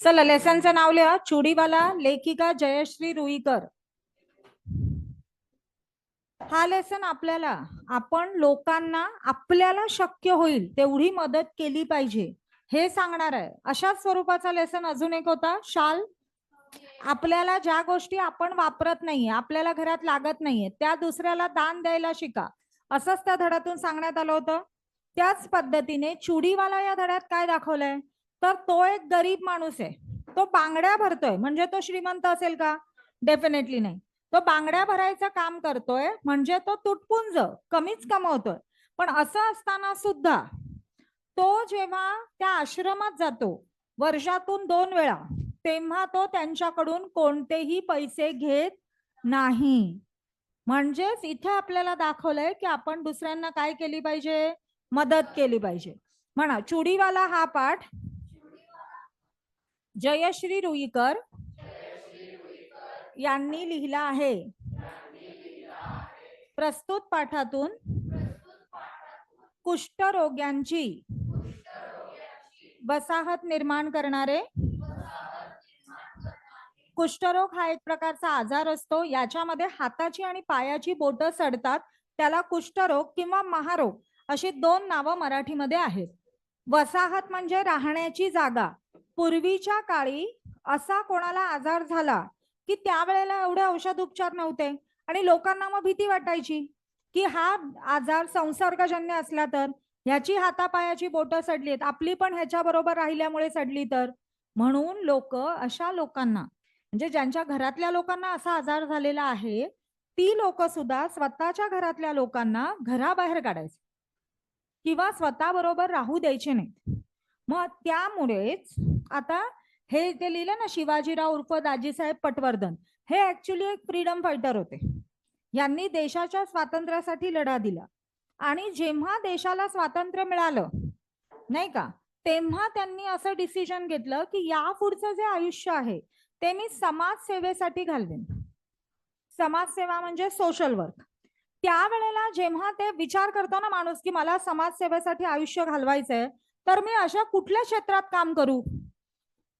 चला लेसनचं नाव लिहा. चुडीवाला लेखिका जयश्री रुईकर. हा लेसन आपल्याला आपण लोकांना आपल्याला शक्य होईल तेवढी मदत केली पाहिजे. हे सांगणार आहे. अशाच स्वरूपाचा लेसन अजून एक होता. शाल आपल्याला ज्या गोष्टी आपण वापरत नाहीये आपल्याला घरात लागत नाहीये त्या दुसऱ्याला दान द्यायला शिका. असंच त्या धड्यातून सांगण्यात आलं होतं. त्याच पद्धतीने चुडीवाला या धड्यात काय दाखवलंय? तर तो एक गरीब माणूस आहे. तो बांगड्या भरतोय. म्हणजे तो श्रीमंत असेल का? डेफिनेटली नाही. तो बांगड्या भरायचं काम करतोय. म्हणजे तो तुटपुंज कमीच कमवतोय. पण असं असताना सुद्धा तो जेव्हा त्या आश्रमात जातो वर्षातून दोन वेळा तेव्हा तो त्यांच्याकडून कोणतेही पैसे घेत नाही. म्हणजेच इथे आपल्याला दाखवलंय की आपण दुसऱ्यांना काय केली पाहिजे? मदत केली पाहिजे. म्हणा चुडीवाला हा पाठ जयश्री रुईकर यांनी लिहिला आहे. प्रस्तुत पाठातून कुष्ठरोग्यांची वसाहत निर्माण करणारे. कुष्ठरोग हा एक प्रकारचा आजार असतो. याच्यामध्ये हाताची आणि पायाची बोटं सडतात त्याला कुष्ठरोग किंवा महारोग अशी दोन नावं मराठीमध्ये आहेत. वसाहत म्हणजे राहण्याची जागा. पूर्वीच्या काळी असा कोणाला आजार झाला की त्यावेळेला एवढे औषध उपचार नव्हते आणि लोकांना मग भीती वाटायची की हा आजार संसर्गजन्य असला तर ह्याची हातापायाची बोटं सडली आहेत आपली पण ह्याच्या बरोबर राहिल्यामुळे सडली तर? म्हणून लोक अशा लोकांना म्हणजे ज्यांच्या घरातल्या लोकांना असा आजार झालेला आहे ती लोक सुद्धा स्वतःच्या घरातल्या लोकांना घराबाहेर काढायचे. किंवा स्वतः बरोबर राहू द्यायचे नाहीत. मग त्यामुळेच आता हे जे लिहिलं ना शिवाजीराव उर्फ दाजीसाहेब पटवर्धन. हे ऍक्च्युली एक फ्रीडम फायटर होते. यांनी देशाच्या स्वातंत्र्यासाठी लढा दिला. आणि जेव्हा देशाला स्वातंत्र्य मिळालं नाही का तेव्हा त्यांनी असं डिसिजन घेतलं की या पुढचं जे आयुष्य आहे ते मी समाजसेवेसाठी घालवेन. समाजसेवा म्हणजे सोशल वर्क त्यावेळेला जेव्हा ते विचार करतो ना माणूस की मला समाजसेवेसाठी आयुष्य घालवायचंय तर मी अशा कुठल्या क्षेत्रात काम करू?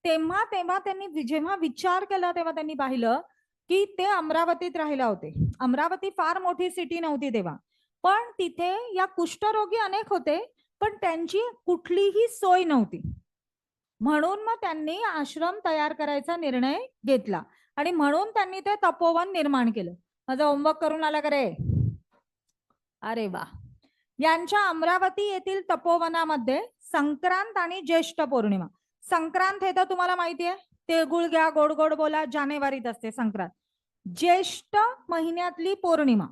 तेव्हा तेव्हा त्यांनी जेव्हा विचार केला तेव्हा त्यांनी पाहिलं की ते अमरावतीत राहिला होते. अमरावती फार मोठी सिटी नव्हती तेव्हा. पण तिथे या कुष्ठरोगी अनेक होते पण त्यांची कुठलीही सोय नव्हती. म्हणून मग त्यांनी आश्रम तयार करायचा निर्णय घेतला. आणि म्हणून त्यांनी ते तपोवन निर्माण केलं. माझा होमवर्क करून आला का रे? अरे वा. यांच्या अमरावती येथील तपोवनामध्ये संक्रांत आणि ज्येष्ठ पौर्णिमा. संक्रांत हे तर तुम्हाला माहिती आहे तिळगुळ घ्या गोड गोड बोला जानेवारीत असते संक्रांत. ज्येष्ठ महिन्यातली पौर्णिमा.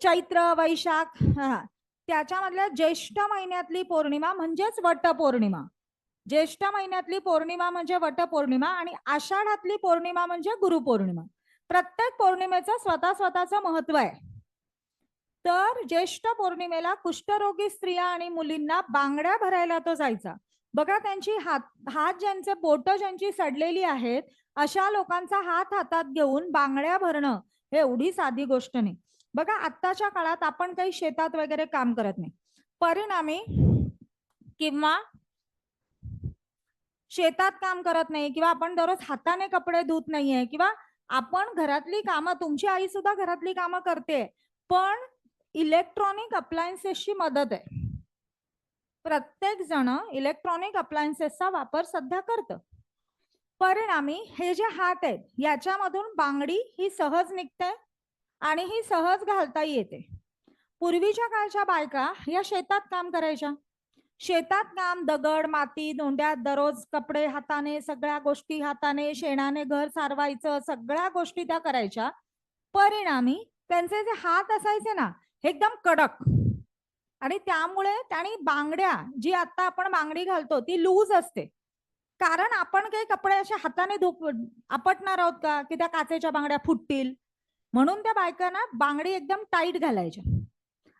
चैत्र वैशाख हा त्याच्यामधल्या ज्येष्ठ महिन्यातली पौर्णिमा म्हणजेच वटपौर्णिमा ज्येष्ठ महिन्यातली पौर्णिमा म्हणजे वटपौर्णिमा आणि आषाढातली पौर्णिमा म्हणजे गुरुपौर्णिमा प्रत्येक पौर्णिमेचं स्वतः स्वतःचं महत्त्व आहे. तर ज्येष्ठ पौर्णिमेला कुष्ठरोगी स्त्रिया आणि मुलींना बांगड्या भरायला तो जायचा. बघा त्यांची हात हात ज्यांचे बोट ज्यांची सडलेली आहेत अशा लोकांचा हात हातात घेऊन बांगड्या भरणं हे एवढी साधी गोष्ट नाही. बघा आत्ताच्या काळात आपण काही शेतात वगैरे काम करत नाही. परिणामी किंवा शेतात काम करत नाही किंवा आपण दररोज हाताने कपडे धुत नाहीये किंवा आपण घरातली कामं तुमची आई सुद्धा घरातली कामं करते पण इलेक्ट्रॉनिक अप्लायन्सेसची मदत आहे. प्रत्येक जण इलेक्ट्रॉनिक अप्लायन्सेसचा वापर सध्या करतं. परिणामी हे जे हात आहेत याच्यामधून बांगडी ही सहज निघते आणि ही सहज घालता येते. पूर्वीच्या काळच्या बायका या शेतात काम करायच्या. शेतात काम दगड माती दोंड्यात दररोज कपडे हाताने सगळ्या गोष्टी हाताने शेणाने घर सारवायचं सगळ्या गोष्टी त्या करायच्या. परिणामी त्यांचे जे हात असायचे ना एकदम कडक. आणि त्यामुळे त्यांनी बांगड्या जी आता आपण बांगडी घालतो ती लूज असते. कारण आपण काही कपडे असे हाताने धुप आपटणार आहोत का? की त्या काचेच्या बांगड्या फुटतील? म्हणून त्या बायकांना बांगडी एकदम टाईट घालायच्या.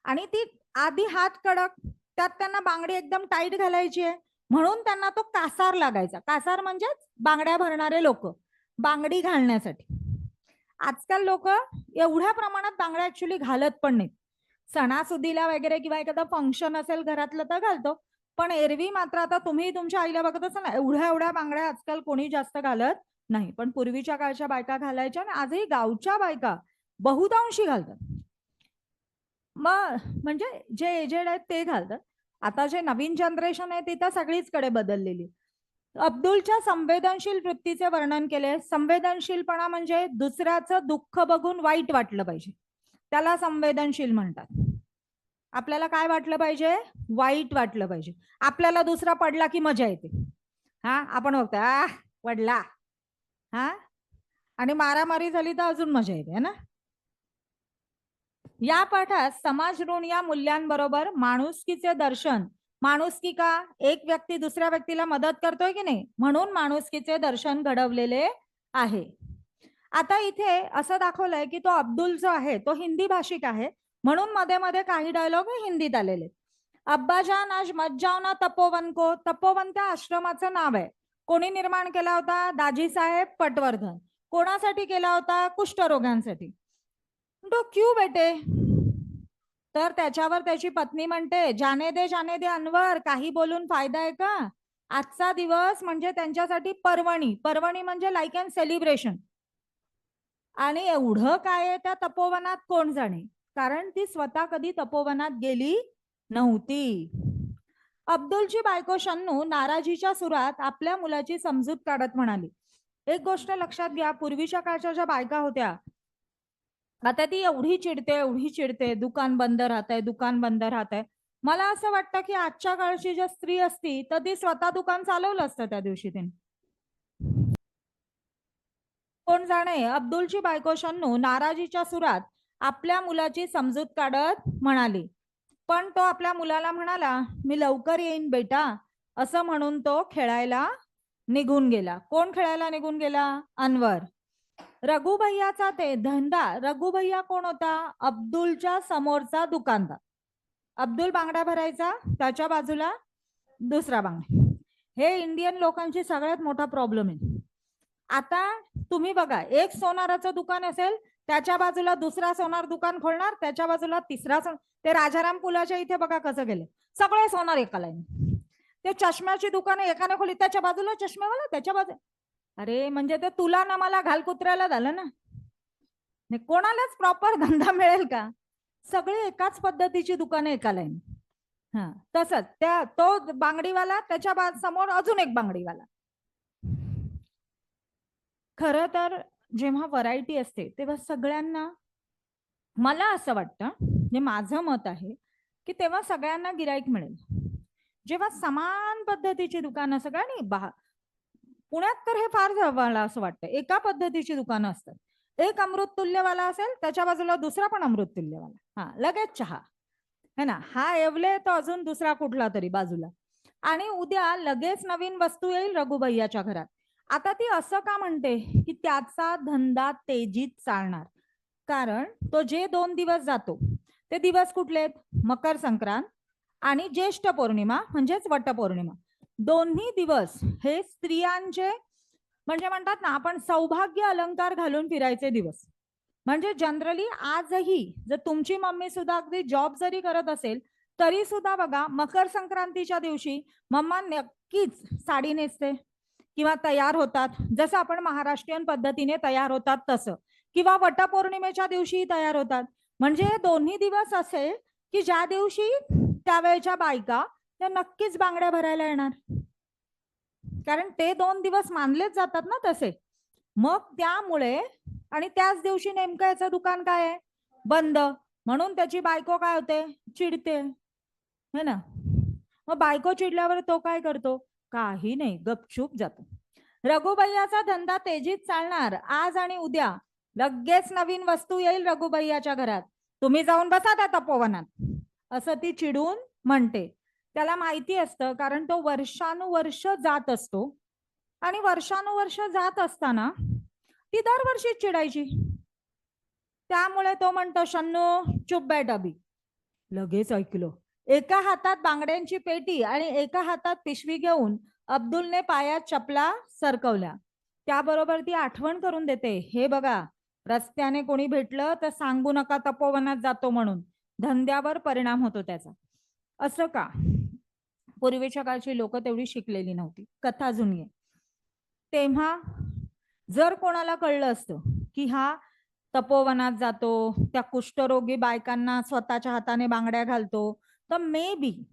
आणि ती आधी हात कडक त्यात त्यांना बांगडी एकदम टाईट घालायची आहे. म्हणून त्यांना तो कासार लागायचा. कासार म्हणजेच बांगड्या भरणारे लोक बांगडी घालण्यासाठी. आजकाल लोक एवढ्या प्रमाणात बांगड्या ऍक्च्युली घालत पण नाहीत. सणासुदीला वगैरे किंवा एखादं फंक्शन असेल घरातलं तर घालतो. पण एरवी मात्र आता तुम्ही तुमच्या आईला बघत असाल ना एवढ्या एवढ्या बांगड्या आजकाल कोणी जास्त घालत नाही. पण पूर्वीच्या काळच्या बायका घालायच्या आणि आजही गावच्या बायका बहुतांशी घालतात. मग म्हणजे जे एजेड आहेत ते घालतात. आता जे नवीन जनरेशन आहे ती तर सगळीचकडे बदललेली अब्दुलच्या संवेदनशील वृत्तीचे वर्णन केले. संवेदनशीलपणा म्हणजे दुसऱ्याचं दुःख बघून वाईट वाटलं पाहिजे. त्याला संवेदनशील म्हणतात. आपल्याला काय वाटलं पाहिजे? वाईट वाटलं पाहिजे. आपल्याला दुसरा पडला की मजा येते. हा आपण बघतो आ पडला. हा? आणि मारामारी झाली तर अजून मजा येते ना? या पाठात समाज ऋण या मूल्यांबरोबर माणुसकीचे दर्शन माणुसकी का? एक व्यक्ती दुसऱ्या व्यक्तीला मदत करतोय की नाही? म्हणून माणुसकीचे दर्शन घडवलेले आहे. आता इथे असं दाखवलंय की तो अब्दुल जो आहे तो हिंदी भाषिक आहे. म्हणून मध्ये मध्ये काही डायलॉग हिंदीत आलेले अब्बाजान आज मज्जावना तपोवन को तपोवन त्या आश्रमाचं नाव आहे. कोणी निर्माण केला होता? दाजी साहेब पटवर्धन. कोणासाठी केला होता? कुष्ठरोगांसाठी तो क्यू बेटे? तर त्याच्यावर त्याची पत्नी म्हणते जाने दे जाने दे अनवर काही बोलून फायदा आहे का? आजचा दिवस म्हणजे त्यांच्यासाठी पर्वणी. पर्वणी म्हणजे लाईक अँड सेलिब्रेशन आणि एवढं काय त्या तपोवनात कोण जाणे? कारण ती स्वतः कधी तपोवनात गेली नव्हती. अब्दुलची बायको शन्नू नाराजीच्या सुरात आपल्या मुलाची समजूत काढत म्हणाली. एक गोष्ट लक्षात घ्या पूर्वीच्या काळच्या ज्या बायका होत्या आता ती एवढी चिडते एवढी चिडते दुकान बंद राहत आहे दुकान बंद राहत आहे मला असं वाटतं की आजच्या काळची ज्या स्त्री असती तर ती स्वतः दुकान चालवलं असतं त्या दिवशी तिने. कोण जाणे? अब्दुलची बायको शन्नू नाराजीच्या सुरात आपल्या मुलाची समजूत काढत म्हणाली. पण तो आपल्या मुलाला म्हणाला मी लवकर येईन बेटा. असं म्हणून तो खेळायला निघून गेला. कोण खेळायला निघून गेला? अनवर. रघुभैयाचा ते धंदा रघुभैया कोण होता? अब्दुलच्या समोरचा दुकानदार. अब्दुल बांगडा भरायचा? त्याच्या बाजूला दुसरा बांगडा. हे इंडियन लोकांची सगळ्यात मोठा प्रॉब्लेम आहे. आता तुम्ही बघा एक सोनाराचं दुकान असेल त्याच्या बाजूला दुसरा सोनार दुकान खोलणार त्याच्या बाजूला तिसरा सोन ते राजाराम पुलाच्या इथे बघा कसं गेले. सगळे सोनार एका लाईन. ते चष्म्याची दुकानं एकाने खोली त्याच्या बाजूला चष्मेवाला त्याच्या बाजू अरे म्हणजे ते तुला ना मला घालकुत्र्याला झालं ना? कोणालाच प्रॉपर धंदा मिळेल का? सगळे एकाच पद्धतीची दुकानं एका लाईन. हा तसंच त्या तो बांगडीवाला त्याच्यासमोर अजून एक बांगडीवाला. खर तर जेव्हा व्हरायटी असते तेव्हा सगळ्यांना मला असं वाटतं म्हणजे माझं मत आहे की तेव्हा सगळ्यांना गिराईक मिळेल. जेव्हा समान पद्धतीची दुकानं सगळ्यांनी बा पुण्यात तर हे फार मला असं वाटतं एका पद्धतीची दुकानं असतात. एक अमृत तुल्यवाला असेल त्याच्या बाजूला दुसरा पण अमृत तुल्यवाला. हा लगेच चहा. है ना? हा एवले तो अजून दुसरा कुठला तरी बाजूला. आणि उद्या लगेच नवीन वस्तू येईल रघुबैयाच्या घरात. आता ती असं का म्हणते की त्याचा धंदा तेजीत चालणार? कारण तो जे दोन दिवस जातो ते दिवस कुठले आहेत? मकर संक्रांत आणि ज्येष्ठ पौर्णिमा म्हणजेच वटपौर्णिमा. दोन्ही दिवस हे स्त्रियांचे म्हणजे म्हणतात ना आपण सौभाग्य अलंकार घालून फिरायचे दिवस. म्हणजे जनरली आजही जर तुमची मम्मी सुद्धा अगदी जॉब जरी करत असेल तरी सुद्धा बघा मकर संक्रांतीच्या दिवशी मम्मा नक्कीच साडी नेसते. किंवा तयार होतात. जसं आपण महाराष्ट्रीयन पद्धतीने तयार होतात तसं. किंवा वटपौर्णिमेच्या दिवशी तयार होतात. म्हणजे हे दोन्ही दिवस असे की ज्या दिवशी त्यावेळेच्या बायका त्या नक्कीच बांगड्या भरायला येणार. कारण ते दोन दिवस मानलेच जातात ना तसे. मग त्यामुळे आणि त्याच दिवशी नेमकं याचं दुकान काय आहे? बंद. म्हणून त्याची बायको काय होते? चिडते. है ना? मग बायको चिडल्यावर तो काय करतो? काही नाही गपचूप जातो. रघुबैयाचा धंदा तेजीत चालणार. आज आणि उद्या लगेच नवीन वस्तू येईल रघुबैयाच्या घरात. तुम्ही जाऊन बसा त्या तपोवनात. असं ती चिडून म्हणते. त्याला माहिती असतं कारण तो वर्षानुवर्ष जात असतो. आणि वर्षानुवर्ष जात असताना ती दरवर्षी चिडायची. त्यामुळे तो म्हणतो शन्नू चुप बॅट अबी लगेच ऐकलो. एका हातात बांगड्यांची पेटी आणि एका हातात पिशवी घेऊन अब्दुलने पायात चपला सरकवल्या. त्याबरोबर ती आठवण करून देते हे बघा रस्त्याने कोणी भेटलं तर सांगू नका तपोवनात जातो म्हणून. धंद्यावर परिणाम होतो त्याचा. असं का? पूर्वीच्या काळची लोक तेवढी शिकलेली नव्हती. कथा जुनी आहे. तेव्हा जर कोणाला कळलं असतं की हा तपोवनात जातो त्या कुष्ठरोगी बायकांना स्वतःच्या हाताने बांगड्या घालतो तर मे बी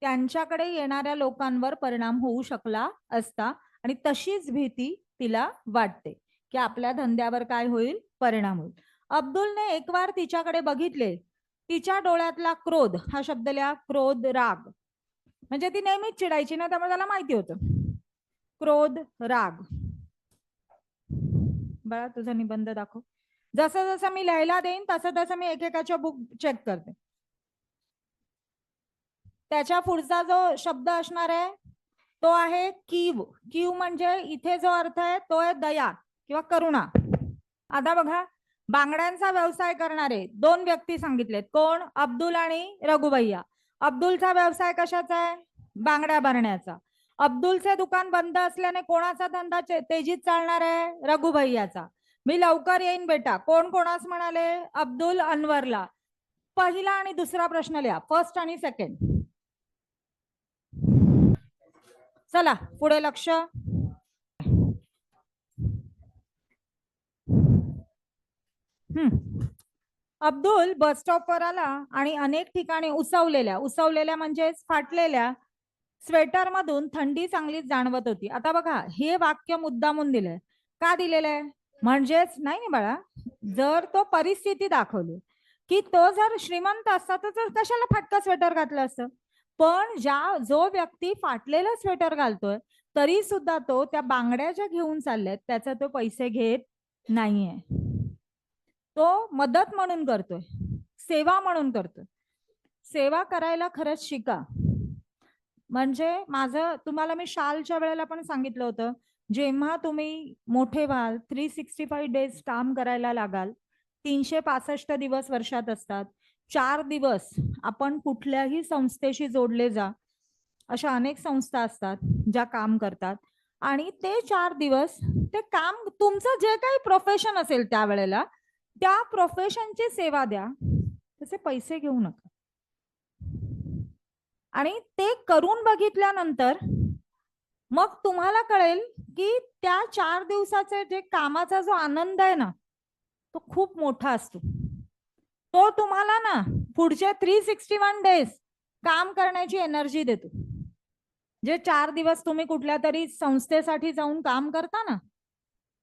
त्यांच्याकडे येणाऱ्या लोकांवर परिणाम होऊ शकला असता आणि तशीच भीती तिला वाटते की आपल्या धंद्यावर काय होईल परिणाम होईल. अब्दुलने एक वार तिच्याकडे बघितले. तिच्या डोळ्यातला क्रोध हा शब्द लिहा क्रोध राग. म्हणजे ती नेहमीच चिडायची ना त्यामुळे त्याला माहिती होतं. क्रोध राग. बळा तुझा निबंध दाखव. जसं जसं मी लिहायला देईन तसं तसं मी एकेकाच्या बुक चेक करते. त्याच्या पुढचा जो शब्द असणार आहे तो आहे कीव. कीव म्हणजे इथे जो अर्थ आहे तो आहे दया किंवा करुणा. आता बघा बांगड्यांचा व्यवसाय करणारे दोन व्यक्ती सांगितलेत. कोण? अब्दुल आणि रघुभैया अब्दुलचा व्यवसाय कशाचा आहे? बांगड्या भरण्याचा. अब्दुलचे दुकान बंद असल्याने कोणाचा धंदा तेजीत चालणार आहे? रघुभैयाचा मी लवकर येईन बेटा. कोण कोणास म्हणाले? अब्दुल अनवरला. पहिला आणि दुसरा प्रश्न लिहा. फर्स्ट आणि सेकंड चला पुढे लक्ष. हम्म. अब्दुल बस स्टॉपवर आला आणि अनेक ठिकाणी उसवलेल्या उसवलेल्या म्हणजेच फाटलेल्या स्वेटर मधून थंडी चांगलीच जाणवत होती. आता बघा हे वाक्य मुद्दामून दिलंय. का दिलेलं आहे? म्हणजेच नाही ना बाळा जर तो परिस्थिती दाखवली की तो जर श्रीमंत असता तर कशाला फाटका स्वेटर घातलं असतं? पण ज्या जो व्यक्ती फाटलेला स्वेटर घालतोय तरी सुद्धा तो त्या बांगड्या ज्या घेऊन चालल्यात त्याचा तो पैसे घेत नाहीये. तो मदत म्हणून करतोय. सेवा म्हणून करतोय. सेवा करायला खरंच शिका. म्हणजे माझं तुम्हाला मी शालच्या वेळेला पण सांगितलं होतं जेव्हा तुम्ही मोठे व्हाल थ्री सिक्स्टी फाईव्ह डेज काम करायला लागाल तीनशे पासष्ट दिवस वर्षात असतात. चार दिवस आपण कुठल्याही संस्थेशी जोडले जा अशा अनेक संस्था असतात ज्या काम करतात. आणि ते चार दिवस ते काम तुमचं जे काही प्रोफेशन असेल त्यावेळेला त्या प्रोफेशनची सेवा द्या. त्याचे पैसे घेऊ नका. आणि ते करून बघितल्यानंतर मग तुम्हाला कळेल की त्या चार दिवसाचे जे कामाचा जो आनंद आहे ना तो खूप मोठा असतो. तो तुम्हाला ना पुढचे थ्री सिक्स्टी वन डेज काम करण्याची एनर्जी देतो. जे चार दिवस तुम्ही कुठल्या तरी संस्थेसाठी जाऊन काम करता ना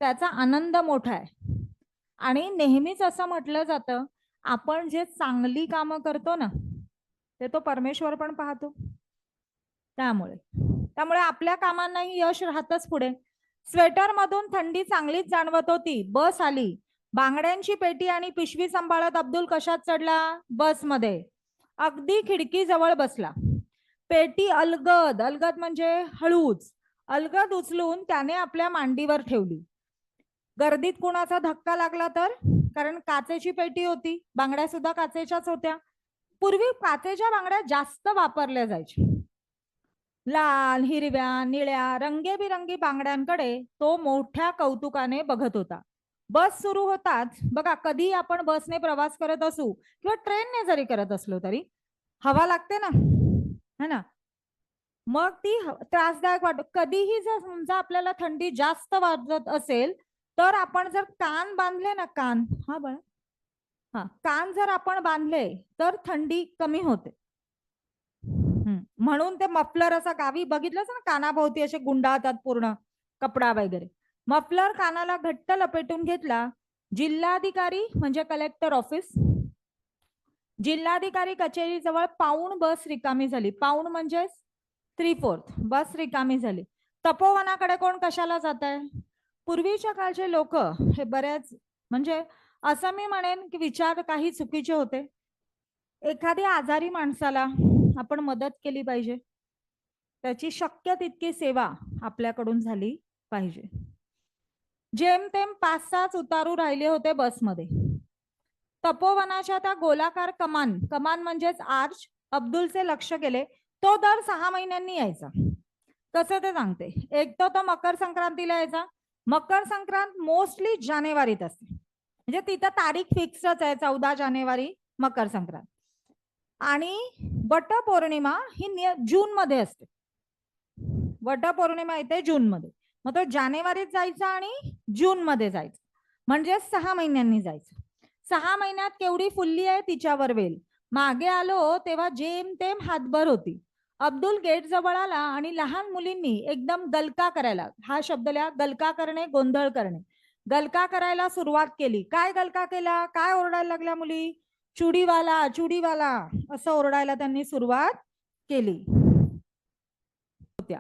त्याचा आनंद मोठा आहे. आणि नेहमीच असं म्हटलं जातं आपण जे चांगली कामं करतो ना ते तो परमेश्वर पण पाहतो. त्यामुळे त्यामुळे आपल्या कामांनाही यश राहतच पुढे. स्वेटर मधून थंडी चांगलीच जाणवत होती बस आली. बांगड्यांची पेटी आणि पिशवी सांभाळत अब्दुल कशात चढला? बसमध्ये. अगदी खिडकी जवळ बसला. पेटी अलगद अलगद म्हणजे हळूच. अलगद उचलून त्याने आपल्या मांडीवर ठेवली. गर्दीत कुणाचा धक्का लागला तर? कारण काचेची पेटी होती. बांगड्या सुद्धा काचेच्याच होत्या. पूर्वी काचेच्या बांगड्या जास्त वापरल्या जायच्या. लाल हिरव्या निळ्या रंगेबिरंगी बांगड्यांकडे तो मोठ्या कौतुकाने बघत होता. बस सुरू होताच बघा कधी आपण बसने प्रवास करत असू किंवा ट्रेनने जरी करत असलो तरी हवा लागते ना? है ना? मग ती त्रासदायक वाट कधीही जर समजा आपल्याला थंडी जास्त वाजत असेल तर आपण जर कान बांधले ना कान. हा बघा हा कान जर आपण बांधले तर थंडी कमी होते. म्हणून ते मफलर असं गावी बघितलंच ना कानाभोवती असे गुंडाळतात पूर्ण कपडा वगैरे. मफलर कानाला घट्ट लपेटून घेतला. जिल्हाधिकारी म्हणजे कलेक्टर ऑफिस जिल्हाधिकारी कचेरीजवळ पाऊण बस रिकामी झाली. पाऊण म्हणजे थ्री फोर्थ बस रिकामी झाली. तपोवनाकडे कोण कशाला जात आहे पूर्वीच्या काळचे लोक हे बऱ्याच म्हणजे असं मी म्हणेन की विचार काही चुकीचे होते. एखाद्या आजारी माणसाला आपण मदत केली पाहिजे. त्याची शक्य तितकी सेवा आपल्याकडून झाली पाहिजे. जेमतेम पाच सहाच उतारू राहिले होते बसमध्ये. तपोवनाच्या त्या गोलाकार कमान कमान म्हणजेच आर्च अब्दुलचे लक्ष गेले तो दर सहा महिन्यांनी यायचा. कसं ते सांगते? एक तर तो मकर संक्रांतीला यायचा. मकर संक्रांत मोस्टली जानेवारीत असते. म्हणजे तिथं तारीख फिक्सच आहे चौदा जानेवारी मकर संक्रांत. आणि वटपौर्णिमा ही जून मध्ये असते. वटपौर्णिमा येते जून मध्ये मग तो जानेवारीत जायचा आणि जून मध्ये जायचं. म्हणजे सहा महिन्यांनी जायचं. सहा महिन्यात केवढी फुल्ली आहे तिच्यावर वेल. मागे आलो तेव्हा जेम तेम हातभर होती. अब्दुल गेट जवळ आला आणि लहान मुलींनी एकदम गलका करायला हा शब्द लिहा गलका करणे गोंधळ करणे. गलका करायला सुरुवात केली. काय गलका केला? काय ओरडायला लागल्या मुली? चुडीवाला चुडीवाला असं ओरडायला त्यांनी सुरुवात केली. होत्या.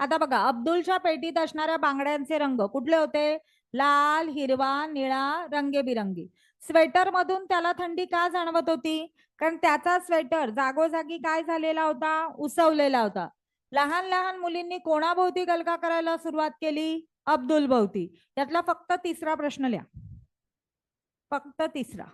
आता बघा अब्दुलच्या पेटीत असणाऱ्या बांगड्यांचे रंग कुठले होते? लाल हिरवा निळा रंगेबिरंगी. स्वेटर मधून त्याला थंडी का जाणवत होती? कारण त्याचा स्वेटर जागोजागी काय झालेला होता? उसवलेला होता. लहान लहान मुलींनी कोणाभोवती गलका करायला सुरुवात केली? अब्दुल भोवती यातला फक्त तिसरा प्रश्न लिहा. फक्त तिसरा.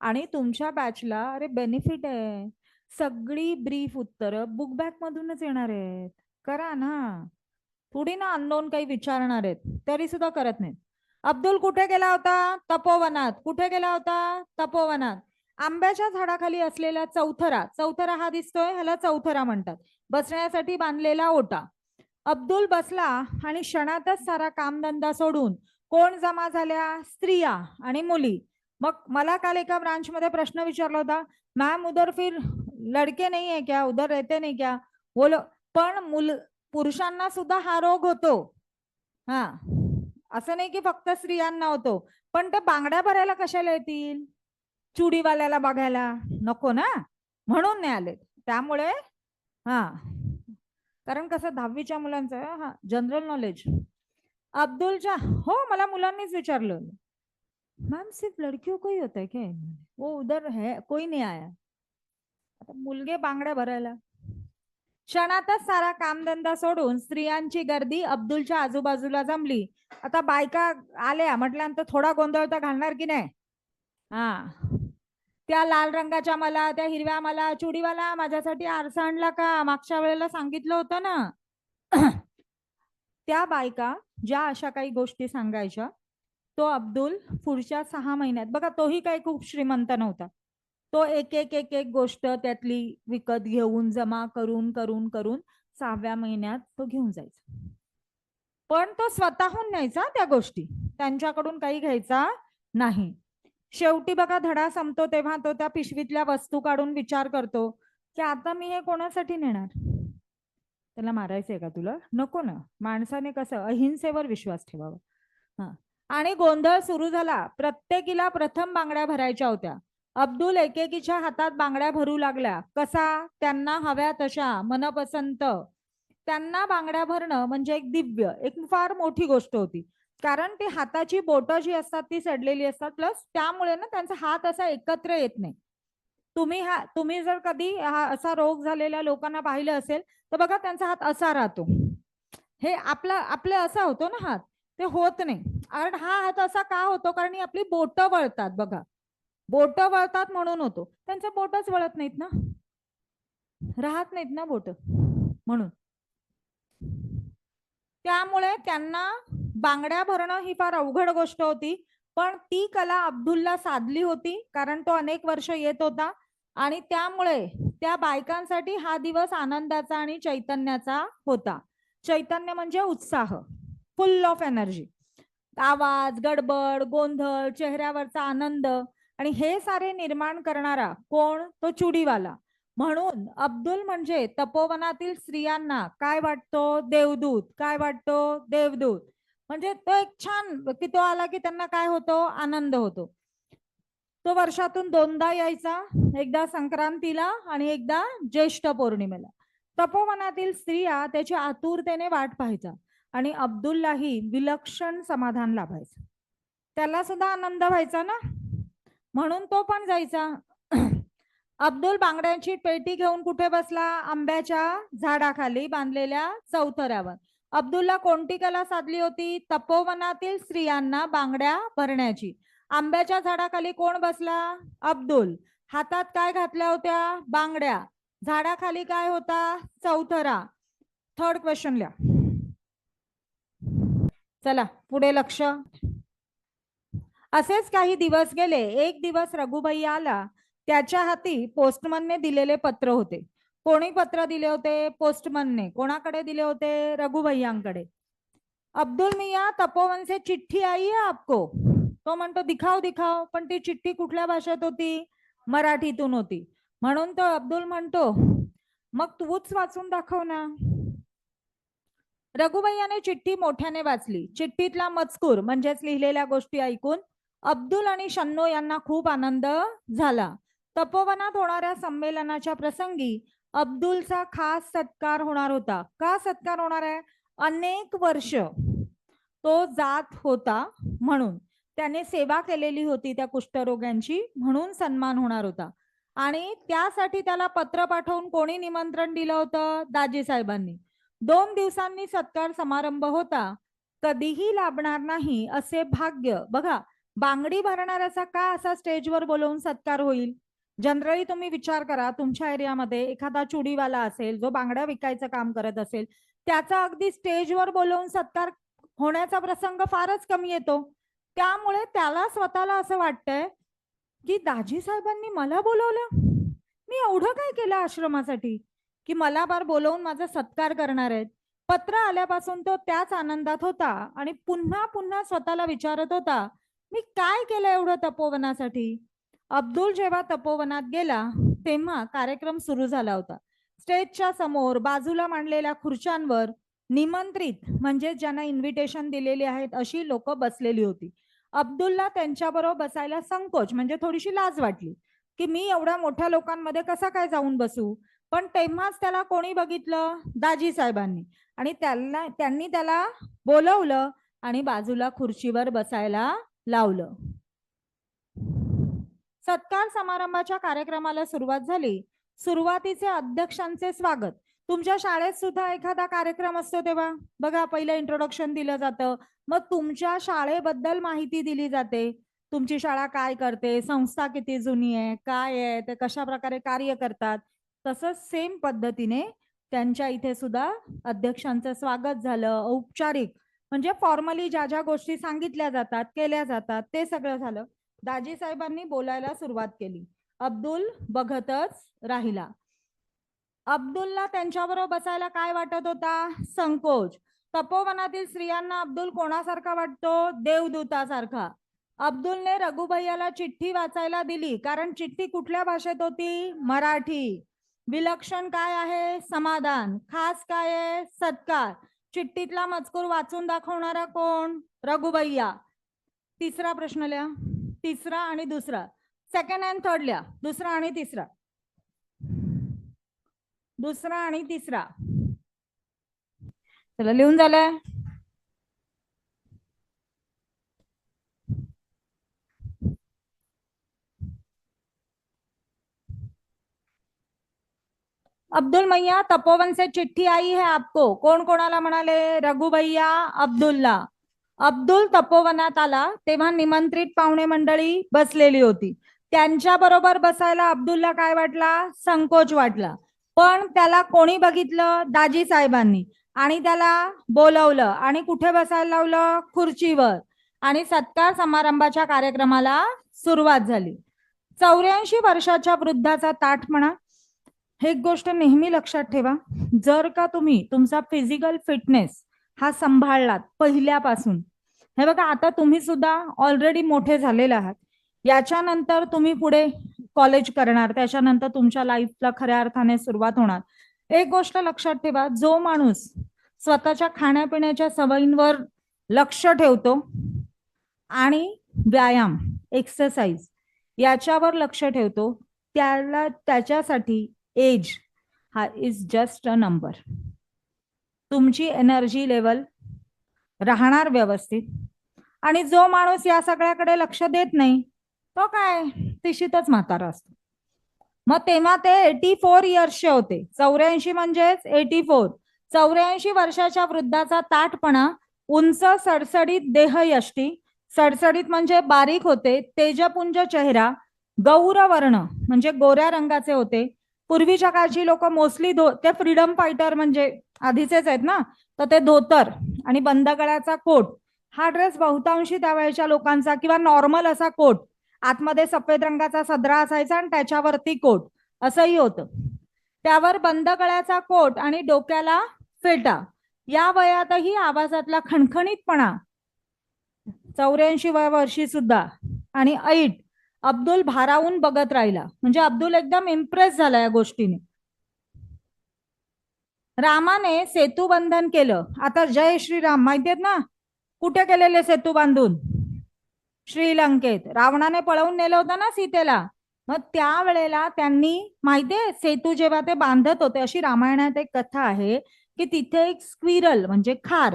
आणि तुमच्या बॅचला अरे बेनिफिट आहे. सगळी ब्रीफ उत्तर बुक बॅग मधूनच येणार आहेत. करा ना. थोडी ना अननोन काही विचारणार आहेत. तरी सुद्धा करत नाहीत. अब्दुल कुठे गेला होता? तपोवनात. कुठे गेला होता? तपोवनात. आंब्याच्या झाडाखाली असलेला चौथरा. चौथरा हा दिसतोय. ह्याला चौथरा म्हणतात. बसण्यासाठी बांधलेला ओटा. अब्दुल बसला आणि क्षणातच सारा कामधंदा सोडून कोण जमा झाल्या? स्त्रिया आणि मुली. मग मला काल एका ब्रांचमध्ये प्रश्न विचारला होता. मॅम उधर फिर लडके नहीं है क्या? उधर रहते नाही क्या? बोलो पण मुल पुरुषांना सुद्धा हा रोग होतो. हा. असं नाही की फक्त स्त्रियांना होतो. पण ते बांगड्या भरायला कशाला येतील? चुडीवाल्याला बघायला. नको ना? म्हणून नाही आले त्यामुळे हा. कारण कसं दहावीच्या मुलांचं हा जनरल नॉलेज. अब्दुलच्या हो मला मुलांनीच विचारलं. मॅम सिर्फ लड़कियों हो, को ही होता है क्या? वो उधर है कोई नहीं आया. आता मुलगे बांगड्या भरायला. क्षणातच सारा कामधंदा सोडून स्त्रियांची गर्दी अब्दुलच्या आजूबाजूला जमली. आता बायका आल्या म्हटल्यानंतर थोडा गोंधळ तर घालणार की नाही? हा. त्या लाल रंगाच्या मला त्या हिरव्या मला चुडीवाला माझ्यासाठी आरसा आणला का? मागच्या वेळेला सांगितलं होतं ना. त्या बायका ज्या अशा काही गोष्टी सांगायच्या तो अब्दुल पुढच्या सहा महिन्यात बघा तोही काही खूप श्रीमंत नव्हता. तो एक एक एक एक गोष्ट त्यातली विकत घेऊन जमा करून करून करून सहाव्या महिन्यात तो घेऊन जायचा. पण तो स्वतःहून न्यायचा त्या गोष्टी. त्यांच्याकडून काही घ्यायचा नाही. शेवटी बघा धडा संपतो तेव्हा तो त्या पिशवीतल्या वस्तू काढून विचार करतो की आता मी हे कोणासाठी नेणार? त्याला मारायचंय का तुला? नको ना. माणसाने कसं अहिंसेवर विश्वास ठेवावा. हा. आणि गोंधळ सुरू झाला. प्रत्येकीला प्रथम बांगड्या भरायच्या होत्या. अब्दुल एकेकीच्या हातात बांगड्या भरू लागल्या. कसा? त्यांना हव्या तशा. मनपसंत. त्यांना बांगड्या भरणं म्हणजे एक दिव्य एक फार मोठी गोष्ट होती. कारण ती हाताची बोटं जी असतात ती सडलेली असतात. प्लस त्यामुळे ना त्यांचा हात असा एकत्र येत नाही. तुम्ही हा तुम्ही जर कधी हा असा रोग झालेल्या लोकांना पाहिलं असेल तर बघा त्यांचा हात असा राहतो. हे आपला आपले असा होतो ना हात. ते होत नाही. कारण हा हात असा का होतो? कारण ही आपली बोट वळतात बघा. बोट वळतात म्हणून होतो. त्यांचं बोटच वळत नाहीत ना? राहत नाहीत ना बोट? म्हणून. त्यामुळे त्यांना बांगड्या भरणं ही फार अवघड गोष्ट होती. पण ती कला अब्दुलला साधली होती कारण तो अनेक वर्ष येत होता. आणि त्यामुळे त्या बायकांसाठी हा दिवस आनंदाचा आणि चैतन्याचा होता. चैतन्य म्हणजे उत्साह. फुल ऑफ एनर्जी आवाज गडबड गोंधळ चेहऱ्यावरचा आनंद. आणि हे सारे निर्माण करणारा कोण? तो चुडीवाला. म्हणून अब्दुल म्हणजे तपोवनातील स्त्रियांना काय वाटतो? देवदूत. काय वाटतो? देवदूत. म्हणजे तो एक छान की तो आला की त्यांना काय होतो? आनंद होतो. तो वर्षातून दोनदा यायचा. एकदा संक्रांतीला आणि एकदा ज्येष्ठ पौर्णिमेला. तपोवनातील स्त्रिया त्याची आतुरतेने वाट पाहायचा आणि अब्दुललाही विलक्षण समाधान लाभायचं. त्याला सुद्धा आनंद व्हायचा ना? म्हणून तो पण जायचा. अब्दुल बांगड्यांची पेटी घेऊन कुठे बसला? आंब्याच्या झाडाखाली बांधलेल्या चौथऱ्यावर. अब्दुलला कोणती कला साधली होती? तपोवनातील स्त्रियांना बांगड्या भरण्याची. आंब्याच्या झाडाखाली कोण बसला? अब्दुल. हातात काय घातल्या होत्या? बांगड्या. झाडाखाली काय होता? चौथरा. थर्ड क्वेश्चन लिहा. चला पुढे लक्ष. असेच काही दिवस गेले एक दिवस रघुबाई आला त्याच्या हाती पोस्टमनने दिलेले पत्र होते. कोणी पत्र दिले होते पोस्टमनने कोणाकडे दिले होते? रघुभैयांकडे अब्दुल मिया तपोवन से चिठ्ठी आई है आपको? तो म्हणतो दिखाव दिखाव पण ती चिठ्ठी कुठल्या भाषेत होती? मराठीतून होती. म्हणून तो अब्दुल म्हणतो मग तूच वाचून दाखव ना. रघुभैयाने चिठ्ठी मोठ्याने वाचली. चिठ्ठीतला मजकूर म्हणजेच लिहिलेल्या गोष्टी ऐकून अब्दुल आणि शन्नो यांना खूप आनंद झाला. तपोवनात होणाऱ्या संमेलनाच्या प्रसंगी अब्दुलचा खास सत्कार होणार होता. का सत्कार होणार आहे? अनेक वर्ष तो जात होता म्हणून. त्याने सेवा केलेली होती त्या कुष्ठरोग्यांची म्हणून सन्मान होणार होता. आणि त्यासाठी त्याला पत्र पाठवून कोणी निमंत्रण दिलं होतं? दाजी साहेबांनी. दोन दिवसांनी सत्कार समारंभ होता. कधीही लाभणार नाही असे भाग्य. बघा बांगडी भरणाऱ्याचा का असा स्टेजवर बोलवून सत्कार होईल? जनरली तुम्ही विचार करा तुमच्या एरियामध्ये एखादा चुडीवाला असेल जो बांगड्या विकायचं काम करत असेल त्याचा अगदी स्टेजवर बोलवून सत्कार होण्याचा प्रसंग फारच कमी येतो. त्यामुळे त्याला स्वतःला असं वाटतंय की दाजी साहेबांनी मला बोलवलं? मी एवढं काय केलं आश्रमासाठी? की मला बार बोलवून माझा सत्कार करणार आहेत. पत्र आल्यापासून तो त्याच आनंदात होता आणि पुन्हा पुन्हा स्वतःला विचारत होता मी काय केलं एवढं तपोवनासाठी? अब्दुल जेव्हा तपोवनात गेला तेव्हा कार्यक्रम सुरू झाला होता. स्टेजच्या समोर बाजूला मांडलेल्या खुर्च्यांवर निमंत्रित म्हणजे ज्यांना इन्व्हिटेशन दिलेली आहेत अशी लोक बसलेली होती. अब्दुलला त्यांच्याबरोबर बसायला संकोच म्हणजे थोडीशी लाज वाटली की मी एवढ्या मोठ्या लोकांमध्ये कसा काय जाऊन बसू? पण तेव्हाच त्याला कोणी बघितलं? दाजी साहेबांनी. आणि त्यांना त्यांनी त्याला बोलवलं आणि बाजूला खुर्चीवर बसायला लावलं. सत्कार समारंभाच्या कार्यक्रमाला सुरुवात झाली. सुरुवातीचे अध्यक्षांचे स्वागत. तुमच्या शाळेत सुद्धा एखादा कार्यक्रम असतो तेव्हा? बघा पहिलं इंट्रोडक्शन दिलं जातं. मग तुमच्या शाळेबद्दल माहिती दिली जाते. तुमची शाळा काय करते? संस्था किती जुनी आहे? काय आहे? ते कशा प्रकारे कार्य करतात? तसंच सेम पद्धतीने त्यांच्या इथे सुद्धा अध्यक्षांचं स्वागत झालं. औपचारिक म्हणजे फॉर्मली ज्या ज्या गोष्टी सांगितल्या जातात केल्या जातात ते सगळं झालं. दाजी साहेबांनी बोलायला सुरुवात केली. अब्दुल बघतच राहिला. अब्दुलला त्यांच्याबरोबर बसायला काय वाटत होता? संकोच. तपोवनातील स्त्रियांना अब्दुल कोणासारखा वाटतो? देवदूतासारखा. अब्दुलने रघुभैयाला चिठ्ठी वाचायला दिली कारण चिठ्ठी कुठल्या भाषेत होती? मराठी. विलक्षण काय आहे? समाधान. खास काय आहे? सत्कार. चिठ्ठीतला मजकूर वाचून दाखवणारा कोण? रघुबैया. तिसरा प्रश्न लिहा. तिसरा आणि दुसरा. सेकंड अँड थर्ड लिहा. दुसरा आणि तिसरा. दुसरा आणि तिसरा. चला लिहून झालंय? अब्दुल मैया तपोवन से चिट्ठी आई है आपको? कोण कोणाला म्हणाले? रघु भैया अब्दुलला. अब्दुल तपोवनात आला तेव्हा निमंत्रित पाहुणे मंडळी बसलेली होती. त्यांच्या बरोबर बसायला अब्दुलला काय वाटला? संकोच वाटला. पण त्याला कोणी बघितलं? दाजी साहेबांनी. आणि त्याला बोलवलं आणि कुठे बसायला लावलं? खुर्चीवर. आणि सत्कार समारंभाच्या कार्यक्रमाला सुरुवात झाली. चौऱ्याऐंशी वर्षाच्या वृद्धाचा ताठपणा हे एक गोष्ट नेहमी लक्षात ठेवा. जर का तुम्ही तुमचा फिजिकल फिटनेस हा सांभाळलात पहिल्यापासून हे बघा आता तुम्ही सुद्धा ऑलरेडी मोठे झालेले आहात. याच्यानंतर तुम्ही पुढे कॉलेज करणार त्याच्यानंतर तुमच्या लाईफला खऱ्या अर्थाने सुरुवात होणार. एक गोष्ट लक्षात ठेवा जो माणूस स्वतःच्या खाण्यापिण्याच्या सवयींवर लक्ष ठेवतो आणि व्यायाम एक्सरसाइज याच्यावर लक्ष ठेवतो त्याला त्याच्यासाठी एज हा इज जस्ट अ नंबर तुमची एनर्जी लेवल राहणार व्यवस्थित. आणि जो माणूस या सगळ्याकडे लक्ष देत नाही तो काय? तिशीतच म्हातारा असतो. मग तेव्हा ते एटी फोर इयर्सचे होते. चौऱ्याऐंशी म्हणजेच एटी फोर चौऱ्याऐंशी वर्षाच्या वृद्धाचा ताटपणा उंच सडसडीत देहयष्टी. सडसडीत म्हणजे बारीक होते. तेजपुंज चेहरा गौरवर्ण म्हणजे गोऱ्या रंगाचे होते. पूर्वीच्या काळची लोक मोस्टली धो ते फ्रीडम फायटर म्हणजे आधीचेच आहेत ना? तर ते धोतर आणि बंद गळ्याचा कोट. हा ड्रेस बहुतांशी त्यावेळेच्या लोकांचा किंवा नॉर्मल असा कोट. आतमध्ये सफेद रंगाचा सदरा असायचा आणि त्याच्यावरती कोट. असंही होतं. त्यावर बंद गळ्याचा कोट आणि डोक्याला फेटा. या वयातही आवाजातला खणखणीतपणा. चौऱ्याऐंशी वर्षी सुद्धा. आणि ऐट. अब्दुल भारावून बघत राहिला. म्हणजे अब्दुल एकदम इम्प्रेस झाला या गोष्टीने. रामाने सेतू बंधन केलं. आता जय श्रीराम माहितीयेत ना? कुठे केलेले सेतू बांधून? श्रीलंकेत. रावणाने पळवून नेलं होतं ना सीतेला? मग त्यावेळेला त्यांनी माहितीये सेतू जेव्हा ते बांधत होते अशी रामायणात एक कथा आहे की तिथे एक स्क्विरल म्हणजे खार.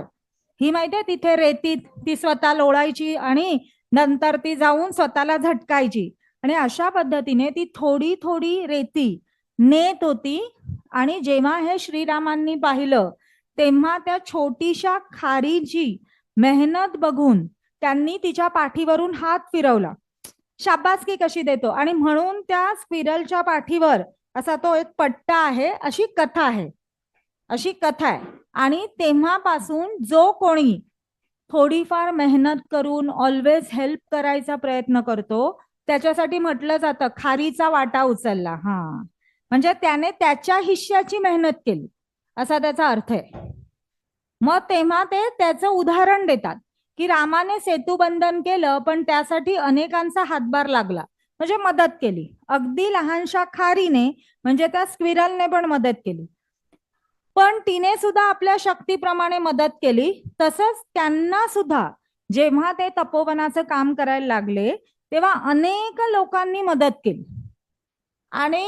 ही माहितीये तिथे रेतीत ती स्वतः लोळायची आणि नंतर ती जाऊन स्वतःला झटकायची. आणि अशा पद्धतीने ती थोडी थोडी रेती नेत होती. आणि जेव्हा हे श्रीरामांनी पाहिलं तेव्हा त्या छोटीशा खारीची मेहनत बघून त्यांनी तिच्या पाठीवरून हात फिरवला. शाबासकी कशी देतो? आणि म्हणून त्या स्क्विरलच्या पाठीवर असा तो एक पट्टा आहे अशी कथा आहे. अशी कथा आहे. आणि तेव्हापासून जो कोणी थोडीफार मेहनत करून ऑलवेज हेल्प करायचा प्रयत्न करतो. त्याच्यासाठी म्हटलं जातं खारीचा वाटा उचलला. हा. म्हणजे त्याने त्याच्या हिश्श्याची मेहनत केली. असा त्याचा अर्थ आहे. मग तेव्हा ते त्याचं उदाहरण देतात की रामाने सेतुबंधन केलं पण त्यासाठी अनेकांचा हातभार लागला. म्हणजे मदत केली. अगदी लहानशा खारीने म्हणजे त्या स्क्विरलने पण मदत केली. पण तिने सुद्धा आपल्या शक्तीप्रमाणे मदत केली. तसंच त्यांना सुद्धा जेव्हा ते तपोवनाचं काम करायला लागले तेव्हा अनेक लोकांनी मदत केली. आणि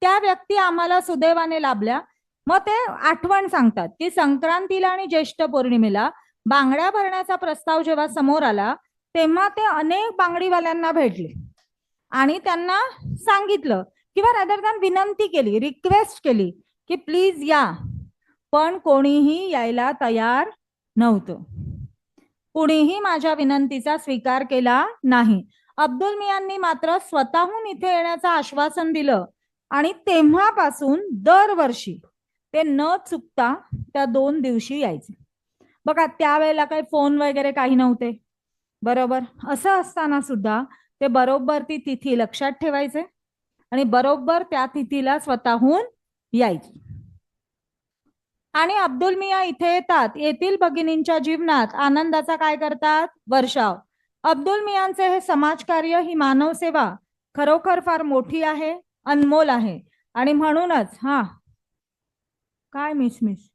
त्या व्यक्ती आम्हाला सुदैवाने लाभल्या. मग ते आठवण सांगतात की संक्रांतीला आणि ज्येष्ठ पौर्णिमेला बांगड्या भरण्याचा प्रस्ताव जेव्हा समोर आला तेव्हा ते अनेक बांगडीवाल्यांना भेटले. आणि त्यांना सांगितलं किंवा रॅदर दॅन विनंती केली रिक्वेस्ट केली की प्लीज या. पण कोणीही यायला तयार नव्हतं. कुणीही माझ्या विनंतीचा स्वीकार केला नाही. अब्दुल मियांनी मात्र स्वतःहून इथे येण्याचं आश्वासन दिलं आणि तेव्हापासून दरवर्षी ते न चुकता त्या दोन दिवशी यायचे. बघा त्यावेळेला काही फोन वगैरे काही नव्हते. बरोबर? असं असताना सुद्धा ते बरोबर ती तिथी लक्षात ठेवायचे आणि बरोबर त्या तिथीला स्वतःहून यायची. आणि अब्दुल मिया इथे येतात. येथील भगिनींच्या जीवनात आनंदाचा काय करतात? वर्षाव. अब्दुल मियांचे हे समाजकार्य ही मानव सेवा खरोखर फार मोठी आहे अनमोल आहे. आणि म्हणूनच हा. काय मिस मिस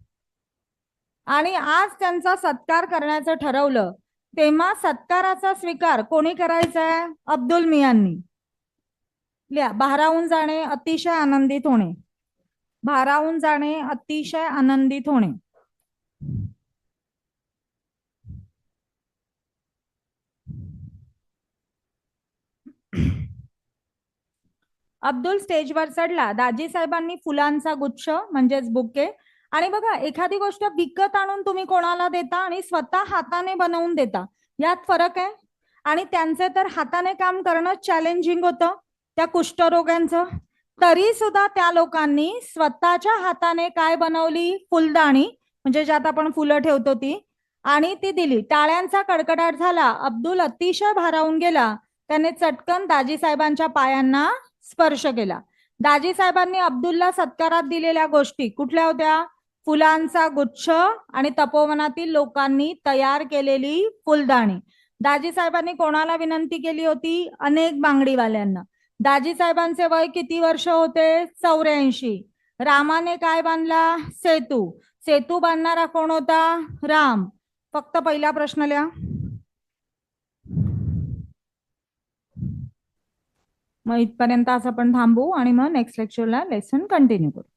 आणि आज त्यांचा सत्कार करण्याचं ठरवलं तेव्हा सत्काराचा स्वीकार कोणी करायचा? आहे अब्दुल मियांनी. लिहा भारावून जाणे अतिशय आनंदित होणे. भारावून जाणे अतिशय आनंदित होणे. अब्दुल स्टेजवर चढला. दाजी साहेबांनी फुलांचा गुच्छ म्हणजेच बुके आणि बघा एखादी गोष्ट विकत आणून तुम्ही कोणाला देता आणि स्वतः हाताने बनवून देता यात फरक आहे. आणि त्यांचे तर हाताने काम करणं चॅलेंजिंग होतं त्या कुष्ठरोग्यांचं. तरी सुद्धा त्या लोकांनी स्वतःच्या हाताने काय बनवली? फुलदाणी म्हणजे ज्यात आपण फुलं ठेवतो ती. आणि ती दिली. टाळ्यांचा कडकडाट झाला. अब्दुल अतिशय भारावून गेला. त्याने चटकन दाजी साहेबांच्या पायांना स्पर्श केला. दाजी साहेबांनी अब्दुलला सत्कारात दिलेल्या गोष्टी कुठल्या होत्या? फुलांचा गुच्छ आणि तपोवनातील लोकांनी तयार केलेली फुलदाणी. दाजी साहेबांनी कोणाला विनंती केली होती? अनेक बांगडीवाल्यांना. दाजी साहेबांचे वय किती वर्ष होते? चौऱ्याऐंशी. रामाने काय बांधला? सेतू. सेतू बांधणारा कोण होता? राम. फक्त पहिला प्रश्न लिहा. मग इथपर्यंत असं आपण थांबू आणि मग नेक्स्ट लेक्चरला लेसन कंटिन्यू करू.